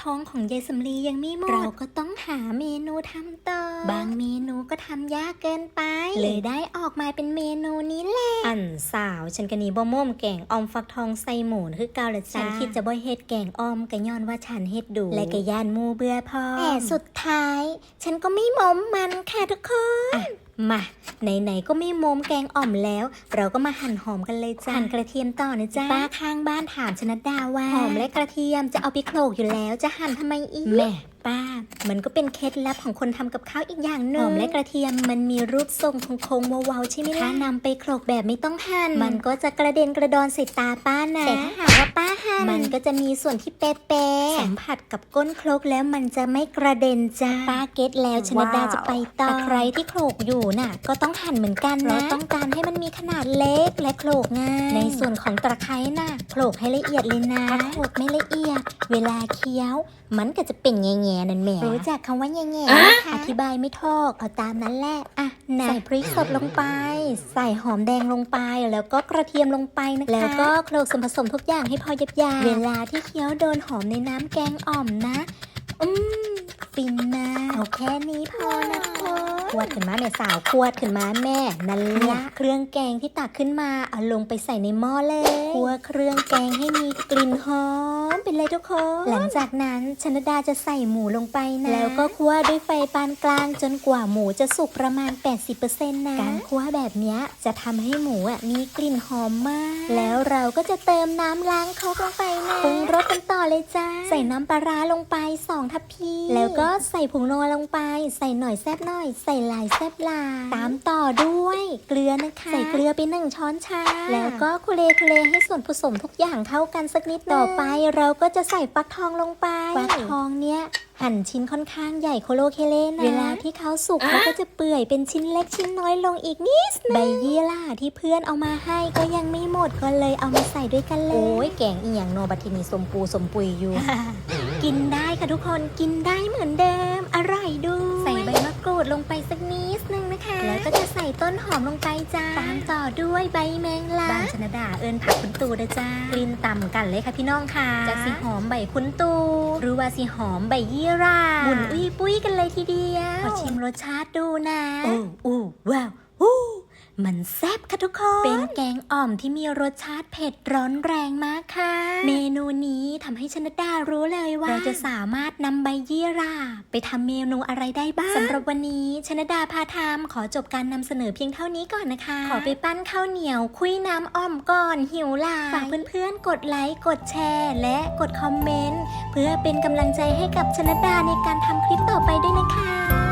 ทองของยายสำลียังไม่หมด เราก็ต้องหาเมนูทำต่อ บางเมนูก็ทำยากเกินไป เลยได้ออกมาเป็นเมนูนี้แหละ อันสาวฉันก็หนีบ่ม่มแกงออมฟักทองใส่หมูคือเกาละจ้าฉันคิดจะบ่เฮ็ดแกงออมก็ย้อนว่าฉันเฮ็ดดู และก็ย่านหมูเบื่อพอแต่สุดท้าย ฉันก็ไม่มอมมันค่ะทุกคน มาไหนๆก็ไม่โมมแกงอ่อมแล้ว เราก็มาหั่นหอมกันเลยจ้าหั่นกระเทียมต่อนะจ๊ะป้าข้างบ้านถามชนัดดาว่าหอมและกระเทียมจะเอาไปโขลกอยู่แล้วจะหั่นทำไมอีกแม่ป้า มันก็เป็นเคล็ดลับของคนทำกับข้าวอีกอย่างหนึ่งหอมและกระเทียมมันมีรูปทรงโค้งๆเวาๆใช่ไหมล่ะถ้านำไปโขลกแบบไม่ต้องหั่นมันก็จะกระเด็นกระดอนใส่ตาป้านะแต่ถ้าหากว่าป้าหั่นมันก็จะมีส่วนที่เป๊ะๆสัมผัสกับก้นโคลกแล้วมันจะไม่กระเด็นจ้าป้าเก็ตแล้วชนัดดาจะไปต่อตะไคร้ที่โขลกอยู่น่ะ ก็ต้องหั่นเหมือนกันนะเราต้องการให้มันมีขนาดเล็กและโขลกง่ายในส่วนของตะไคร้น่ะโขลกให้ละเอียดเลยนะถ้าโขลกไม่ละเอียด เวลาเคี้ยว มันก็จะเป็นแง่ๆนั่นแหม่รู้จักคำว่าแง่ๆนะคะอธิบายไม่ทอกเอาตามนั้นแหละอะใส่พริกสดลงไป ใส่หอมแดงลงไป แล้วก็กระเทียมลงไปนะคะ แล้วก็โขลกส่วนผสมทุกอย่างให้พอยับยาเวลาที่เคี้ยวโดนหอมในน้ำแกงอ่อมนะ อืมฟินนะเอาแค่นี้พอนะทุกคนขวดขึ้นมาแม่สาวขวดขึ้นมาแม่นั่นละเครื่องแกงที่ตักขึ้นมาเอาลงไปใส่ในหม้อเลยคั่วเครื่องแกงให้มีกลิ่นหอมเป็นเลยทุกคนหลังจากนั้นชนดาจะใส่หมูลงไปนะแล้วก็คั่วด้วยไฟปานกลางจนกว่าหมูจะสุกประมาณ 80%นะการคั่วแบบเนี้ยจะทำให้หมูอะมีกลิ่นหอมมาก แล้วเราก็จะเติมน้ำล้างครกลงไปนะปรุงรสกันต่อเลยจ้าใส่น้ำปลาร้าลงไป 2 ทัพพีแล้วก็ใส่ผงนัวลงไป ใส่หน่อยแซบหน่อย ใส่หลายแซบหลายตามต่อด้วยเกลือนะคะ ใส่เกลือไปหนึ่งช้อนชา แล้วก็คุเลคุเลให้ส่วนผสมทุกอย่างเข้ากันสักนิดต่อไป เราก็จะใส่ฟักทองลงไปฟักทองเนี้ยหั่นชิ้นค่อนข้างใหญ่โคโลเคเลนะ เวลาที่เขาสุกเขาก็จะเปื่อยเป็นชิ้นเล็กชิ้นน้อยลงอีกนิดนึงใบยี่ล่าที่เพื่อนเอามาให้ก็ยังไม่หมดก็เลยเอามาใส่ด้วยกันเลย โอ้ยแกงอีหยังโนบัตินีสมปูสมปุยอยู่ กินได้ค่ะทุกคนกินได้เหมือนเดิม อร่อยดูใส่ใบมะ กรูดลงไปสักนิดนึงนะคะ แล้วก็จะใส่ต้นหอมลงไปจ้า ตามต่อด้วยใบแมงลักบ้านชนดาเอิญผักคุณตูนะจ้ากลิ่นต่ำกันเลยค่ะพี่น้องค่ะจะสีหอมใบคุณตูหรือว่าสีหอมใบยี่ราหมุนอุ้ยปุ้ยกันเลยทีเดียว ขอชิมรสชาติดูนะโอ้อู้ว้าวอู้ มันแซ่บค่ะทุกคน เป็นแกงอ่อมที่มีรสชาติเผ็ดร้อนแรงมากค่ะ เมนูนี้ทำให้ชนดารู้เลยว่า เราจะสามารถนำใบยี่หราไปทำเมนูอะไรได้บ้างสำหรับวันนี้ชนดาพาทำขอจบการนำเสนอเพียงเท่านี้ก่อนนะคะ ขอไปปั้นข้าวเหนียว คุยน้ำอ่อมก่อนหิวล่ะฝากเพื่อนๆ กดไลค์กดแชร์ และกดคอมเมนต์เพื่อเป็นกำลังใจให้กับชนดาในการทำคลิปต่อไปด้วยนะคะ